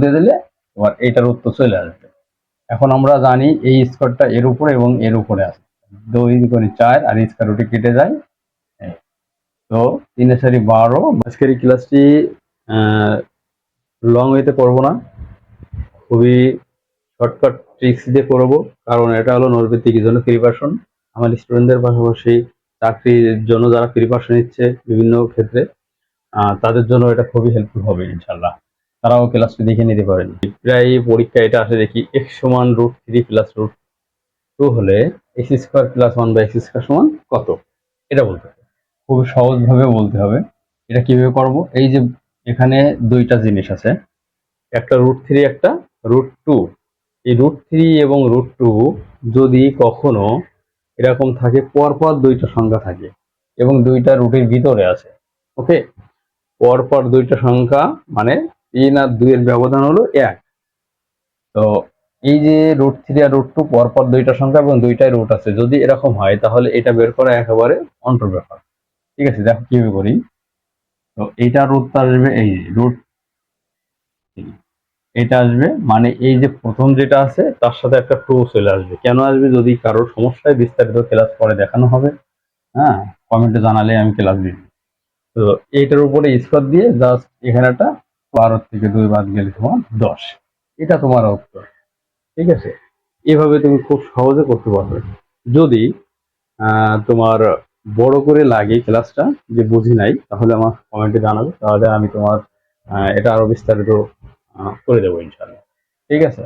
দিয়ে দিলে তোমার এইটার উত্তর চলে আসবে। এখন আমরা জানি এই স্কোয়ারটা এর উপরে এবং এর উপরে আছে। দুই করে চার আর স্কোয়ার রুটে কেটে যায়। তো তিনে চারি বারো। আজকের ক্লাসটি লং ওয়েতে করব না। খুবই শর্টকাট ট্রিক্স দিয়ে করব। কারণ এটা হলো নৈর্ভিত্তিক জন্য প্রিপারেশন আমার স্টুডেন্টদের পাশাপাশি চাকরির জন্য যারা প্রিপারেশন নিচ্ছে বিভিন্ন ক্ষেত্রে তাদের জন্য এটা খুবই হেল্পফুল হবে ইনশাল্লাহ তারাও ক্লাসটি দেখে নিতে পারেন। প্রায় পরীক্ষা এটা আসে দেখি এক্স সমান root three plus root two হলে X square plus one by X square সমান কত? এটা বলতে হবে। খুবই সহজভাবে বলতে হবে। এটা কীভাবে করব? এই যে এখানে দুইটা জিনিস আছে। একটা রুট থ্রি একটা রুট টু এই রুট থ্রি এবং রুট টু যদি কখনো এরকম থাকে, পরপর দুইটা সংখ্যা থাকে এবং দুইটা রুটের ভিতরে আছে ওকে পরপর দুইটা সংখ্যা মানে তিন আর দুইয়ের ব্যবধান হলো এক। তো এই যে রুট থ্রি আর রুট টু পরপর দুইটা সংখ্যা এবং দুইটাই রুট আছে, যদি এরকম হয়, তাহলে এটা বের করা একেবারে অন্টর ব্যাপার। ঠিক আছে, দেখো কীভাবে করি। তো এইটা রুট আসবে এই রুট এটা আসবে মানে এই যে প্রথম যেটা আছে, তার সাথে একটা টু চলে আসবে। কেন আসবে? যদি কারোর সমস্যায় বিস্তারিত ক্লাস পরে দেখানো হবে হ্যাঁ কমেন্টে জানালে আমি ক্লাস দিই তো এইটার উপরে স্কোর দিয়ে জাস্ট এখানে একটা বারো থেকে দুই বাদ গেলে তোমার দশ। এটা তোমার উত্তর। ঠিক আছে? এভাবে তুমি খুব সহজে করতে পারবে। যদি তোমার বড় করে লাগে ক্লাসটা যে বুঝি নাই, তাহলে আমার কমেন্টে জানাবে, তাহলে আমি তোমার এটা আরও বিস্তারিত করে দেবো ইনশাল্লাহ ঠিক আছে?